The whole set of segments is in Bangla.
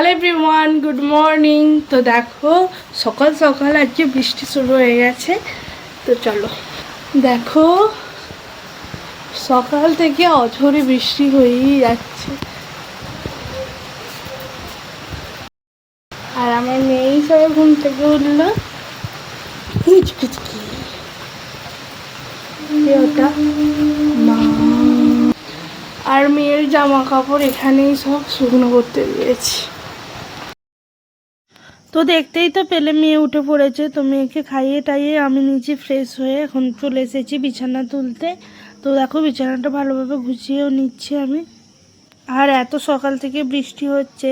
হ্যালো এভরিওয়ান গুড মর্নিং তো দেখো, সকাল সকাল আজকে বৃষ্টি শুরু হয়ে গেছে। তো চলো, দেখো, সকাল থেকে অঝরে বৃষ্টি হয়েই যাচ্ছে। আর আমার মেয়েই সবাই ঘুম থেকে উঠল। হিচকিচকি ওটা মা। আর মেয়ের জামা কাপড় এখানেই সব শুকনো করতে দিয়েছি। তো দেখতেই তো পেলে মেয়ে উঠে পড়েছে। তো মেয়েকে খাইয়ে টাইয়ে আমি নিচে ফ্রেশ হয়ে এখন চলে এসেছি বিছানা তুলতে। তো দেখো বিছানাটা ভালোভাবে গুছিয়েও নিচ্ছি আমি। আর এত সকাল থেকে বৃষ্টি হচ্ছে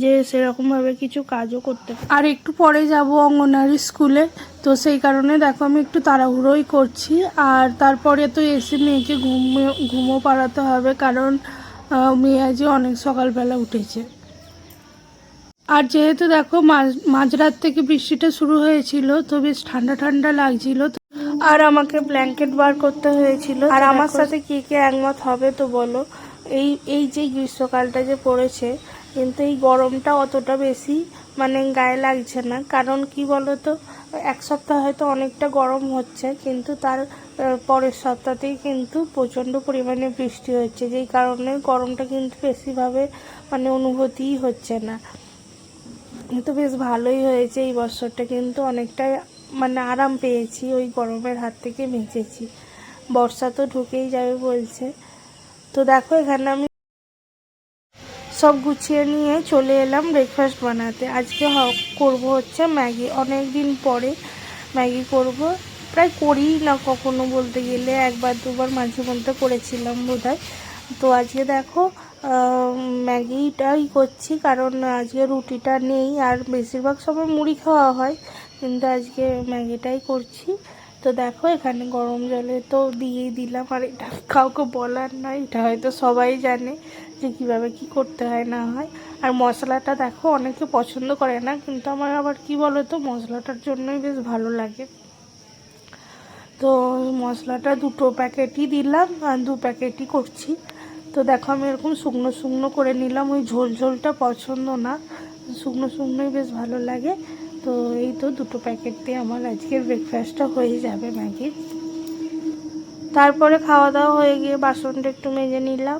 যে সেরকমভাবে কিছু কাজও করতে আর একটু পরে যাব অঙ্গনারী স্কুলে। তো সেই কারণে দেখো আমি একটু তাড়াহুড়োই করছি। আর তারপরে তো এসে মেয়েকে ঘুমো ঘুমো পাড়াতে হবে কারণ মেয়ে আজ অনেক সকালবেলা উঠেছে। আর যেহেতু দেখো মাঝ মাঝরাত থেকে বৃষ্টিটা শুরু হয়েছিল তো বেশ ঠান্ডা ঠান্ডা লাগছিল। আর আমাকে ব্ল্যাঙ্কেট বার করতে হয়েছিল। আর আমার সাথে কে কে একমত হবে তো বলো। এই এই যে গ্রীষ্মকালটা যে পড়েছে কিন্তু এই গরমটা অতটা বেশি মানে গায়ে লাগছে না। কারণ কি বলো তো এক সপ্তাহ হয়তো অনেকটা গরম হচ্ছে কিন্তু তার পরের সপ্তাহতেই কিন্তু প্রচণ্ড পরিমাণে বৃষ্টি হচ্ছে। যেই কারণে গরমটা কিন্তু বেশিভাবে মানে অনুভূতিই হচ্ছে না। কিন্তু বেশ ভালোই হয়েছে এই বছরটা, কিন্তু অনেকটাই মানে আরাম পেয়েছি, ওই গরমের হাত থেকে বেঁচেছি। বর্ষা তো ঢুকেই যাবে বলছে। তো দেখো এখানে আমি সব গুছিয়ে নিয়ে চলে এলাম ব্রেকফাস্ট বানাতে। আজকে করব হচ্ছে ম্যাগি। অনেক দিন পরে ম্যাগি করব। প্রায় করি না কখনো বলতে গেলে, একবার দুবার মাঝে মধ্যে করেছিলাম বোধহয়। তো আজকে দেখো ম্যাগিটাই করছি, কারণ আজকে রুটিটা নেই, আর বেশিরভাগ সময় মুড়ি খাওয়া হয়, কিন্তু আজকে ম্যাগিটাই করছি। তো দেখো, এখানে গরম জলে তো দিয়েই দিলাম, আর এটা কাউকে বলার নয়, এটা হয়তো সবাই জানে যে কীভাবে কি করতে হয়, না হয়। আর মশলাটা দেখো, অনেকে পছন্দ করে না, কিন্তু আমার আবার কি বলো তো মশলাটার জন্যই বেশ ভালো লাগে। তো মশলাটা দুটো প্যাকেটই দিলাম, আর দু প্যাকেটই করছি। তো দেখো, আমি এরকম শুকনো শুকনো করে নিলাম। ওই ঝোল ঝোলটা পছন্দ না। শুকনো শুকনোই বেশ ভালো লাগে। তো এই তো দুটো প্যাকেট দিয়ে আমার আজকের ব্রেকফাস্টটা হয়ে যাবে ম্যাগির তারপরে খাওয়া দাওয়া হয়ে গিয়ে বাসনটা একটু মেজে নিলাম।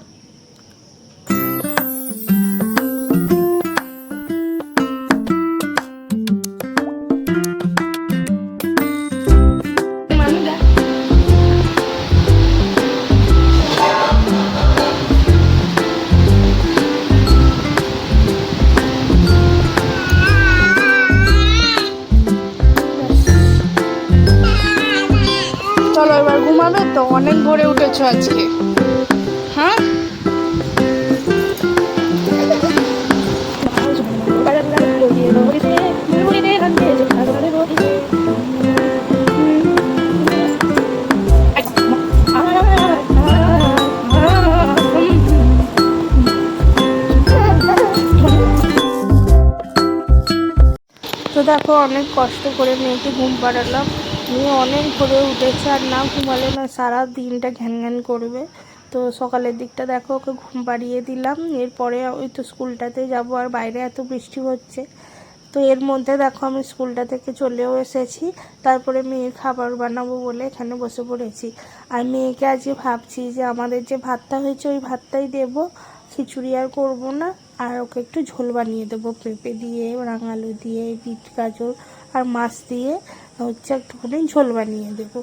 অনেক ভোরে উঠেছো আজকে। হ্যাঁ? তো দেখো অনেক কষ্ট করে মেয়েকে ঘুম পাড়ালাম। মেয়ে অনেক ভোরে উঠেছে আর না ঘুমালে না সারা দিনটা ঘ্যান ঘ্যান করবে। তো সকালের দিকটা দেখো, ওকে ঘুম পাড়িয়ে দিলাম। এরপরে ওই তো স্কুলটাতে যাব আর বাইরে এত বৃষ্টি হচ্ছে। তো এর মধ্যে দেখো আমি স্কুলটা থেকে চলেও এসেছি। তারপরে মেয়ের খাবার বানাবো বলে এখানে বসে পড়েছি। আর মেয়েকে আজকে ভাবছি যে আমাদের যে ভাতটা হয়েছে, ওই ভাতটাই দেবো। খিচুড়ি আর করব না। আর ওকে একটু ঝোল বানিয়ে দেবো, পেঁপে দিয়ে, রাঙালু দিয়ে, বিট গাজর আর মাছ দিয়ে হচ্ছে একটুখানি ঝোল বানিয়ে দেবো।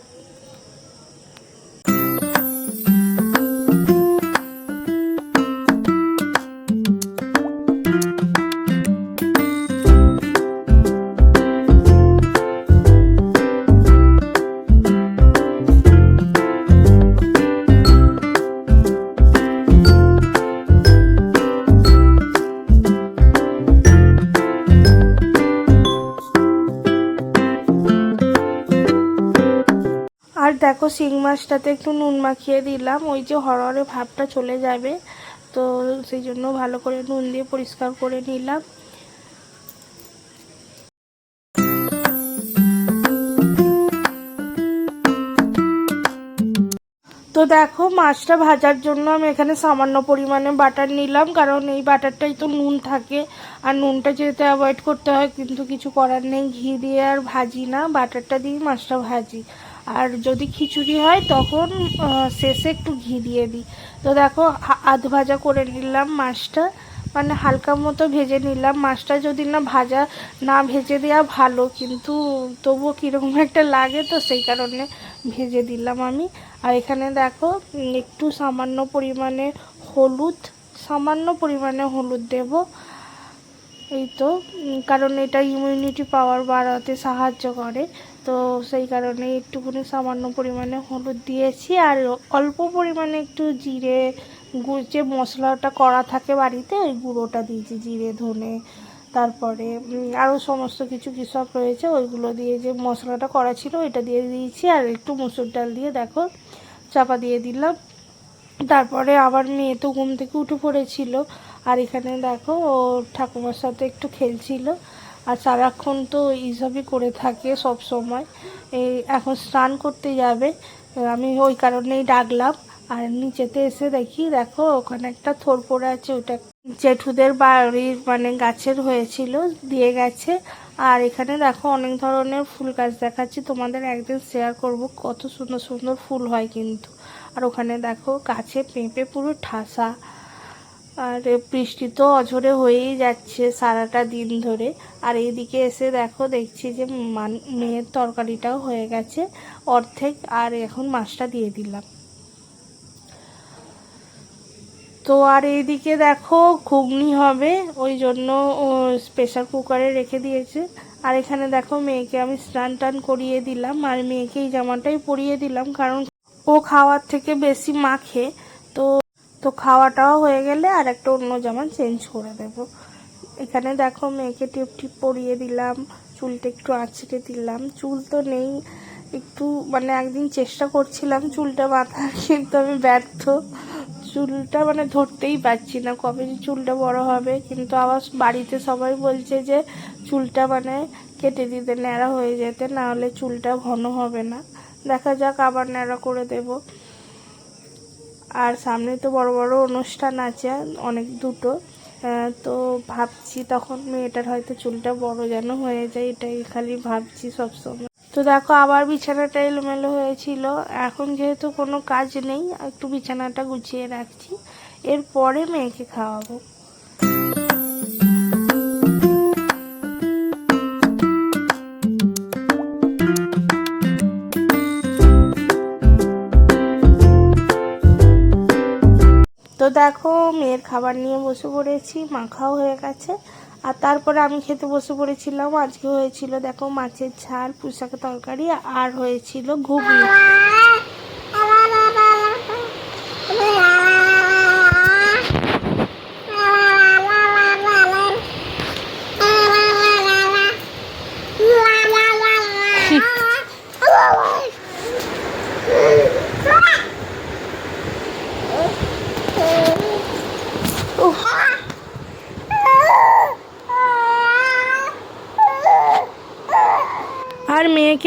আর দেখো শিং মাছটাতে একটু নুন মাখিয়ে দিলাম। ওই যে হরহরে ভাবটা চলে যাবে, তো সেই জন্য ভালো করে নুন দিয়ে পরিষ্কার করে নিলাম। তো দেখো মাছটা ভাজার জন্য আমি এখানে সামান্য পরিমাণে বাটার নিলাম, কারণ এই বাটারটাই তো নুন থাকে। আর নুনটা যেহেতু অ্যাভয়েড করতে হয়, কিন্তু কিছু করার নেই, ঘি দিয়ে আর ভাজি না, বাটারটা দিয়ে মাছটা ভাজি। আর যদি খিচুড়ি হয়, তখন শেষে একটু ঘি দিয়ে দিই। তো দেখো আধ ভাজা করে নিলাম মাছটা। মানে হালকা মতো ভেজে নিলাম। মাছটা যদি না ভাজা, না ভেজে দেওয়া ভালো, কিন্তু তবুও কীরকম একটা লাগে, তো সেই কারণে ভেজে দিলাম আমি। আর এখানে দেখো একটু সামান্য পরিমাণে হলুদ, সামান্য পরিমাণে হলুদ দেব। এই তো কারণ এটা ইমিউনিটি পাওয়ার বাড়াতে সাহায্য করে। তো সেই কারণে একটুখানি সামান্য পরিমাণে হলুদ দিয়েছি আর অল্প পরিমাণে একটু জিরে যে মশলাটা করা থাকে বাড়িতে, ওই গুঁড়োটা দিয়েছি, জিরে, ধনে, তারপরে আরও সমস্ত কিছু কী সব রয়েছে, ওইগুলো দিয়ে যে মশলাটা করা ছিল ওইটা দিয়ে দিয়েছি। আর একটু মুসুর ডাল দিয়ে দেখো, চাপা দিয়ে দিলাম। তারপরে আবার মেয়ে তো ঘুম থেকে উঠে পড়েছিল। আর এখানে দেখো ও ঠাকুমার সাথে একটু খেলছিল। আর সারাক্ষণ তো এইসবই করে থাকে সব সময়। এই এখন স্নান করতে যাবে, আমি ওই কারণেই ডাকলাম। আর নিচেতে এসে দেখি, দেখো, ওখানে একটা থোর পড়ে আছে, ওটা জেঠুদের বাড়ির মানে গাছের হয়েছিল, দিয়ে গেছে। আর এখানে দেখো অনেক ধরনের ফুল গাছ দেখাচ্ছি, তোমাদের একদিন শেয়ার করব, কত সুন্দর সুন্দর ফুল হয় কিন্তু। আর ওখানে দেখো গাছে পেঁপে পুরো ঠাসা। আর বৃষ্টি তো অঝরে হয়েই যাচ্ছে সারাটা দিন ধরে। আর এইদিকে এসে দেখো, দেখছি যে মান- মেয়ের তরকারিটাও হয়ে গেছে অর্ধেক, আর এখন মাছটা দিয়ে দিলাম। তো আর এইদিকে দেখো, ঘুগনি হবে, ওই জন্য প্রেশার কুকারে রেখে দিয়েছে। আর এখানে দেখো, মেয়েকে আমি স্নান টান করিয়ে দিলাম, আর মেয়েকে এই জামাটাই পরিয়ে দিলাম, কারণ ও খাওয়ার থেকে বেশি মাখে। তো তো খাওয়াটাও হয়ে গেলে আর একটা অন্য জামা চেঞ্জ করে দেব। এখানে দেখো মেয়েকে টিপ টিপ পরিয়ে দিলাম, চুলটা একটু আঁচড়ে দিলাম। চুল তো নেই, একটু মানে একদিন চেষ্টা করছিলাম চুলটা বাঁধার, কিন্তু আমি ব্যর্থ। চুলটা মানে ধরতেই পারছি না কবে যে চুলটা বড় হবে, কিন্তু আবার বাড়িতে সবাই বলছে যে চুলটা মানে কেটে দিতে, ন্যাড়া হয়ে যেতে, না হলে চুলটা ঘন হবে না। দেখা যাক আবার ন্যাড়া করে দেব। আর সামনে তো বড় বড় অনুষ্ঠান আছে, অনেক দুটো। তো ভাবছি তখন মেয়েটার হয়তো চুলটা বড় যেন হয়ে যায়, এটাই খালি ভাবছি সবসময়। তো দেখো, আবার বিছানাটা এলোমেলো হয়েছিল। এখন যেহেতু কোনো কাজ নেই, একটু বিছানাটা গুছিয়ে রাখছি। এরপরে মেয়েকে খাওয়াবো। দেখো, মেয়ের খাবার নিয়ে বসে পড়েছি, মাখাও হয়ে গেছে। আর তারপরে আমি খেতে বসে পড়েছিলাম। আজকে হয়েছিল, দেখো, মাছের ঝাল পুষাকে তরকারি, আর হয়েছিল ঘুগনি।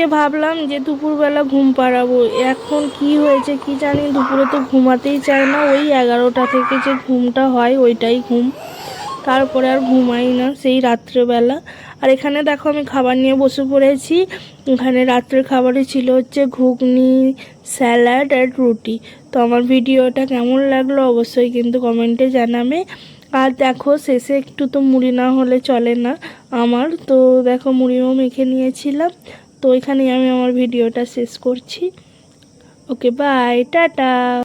মেয়েকে ভাবলাম যে দুপুরবেলা ঘুম পাড়াবো। এখন কি হয়েছে কি জানি, দুপুরে তো ঘুমাতেই চায় না। ওই এগারোটা থেকে যে ঘুমটা হয়, ওইটাই ঘুম। তারপরে আর ঘুমাই না সেই রাত্রেবেলা। আর এখানে দেখো আমি খাবার নিয়ে বসে পড়েছি। এখানে রাত্রের খাবারে ছিল হচ্ছে ঘুগনি, স্যালাড আর রুটি। তো আমার ভিডিওটা কেমন লাগল অবশ্যই কিন্তু কমেন্টে জানাবে। আর দেখো শেষে একটু তো মুড়ি না হলে চলে না আমার। তো দেখো মুড়িও মেখে নিয়েছিলাম। তো ওইখানেই আমি আমার ভিডিওটা শেষ করছি। Okay bye tata.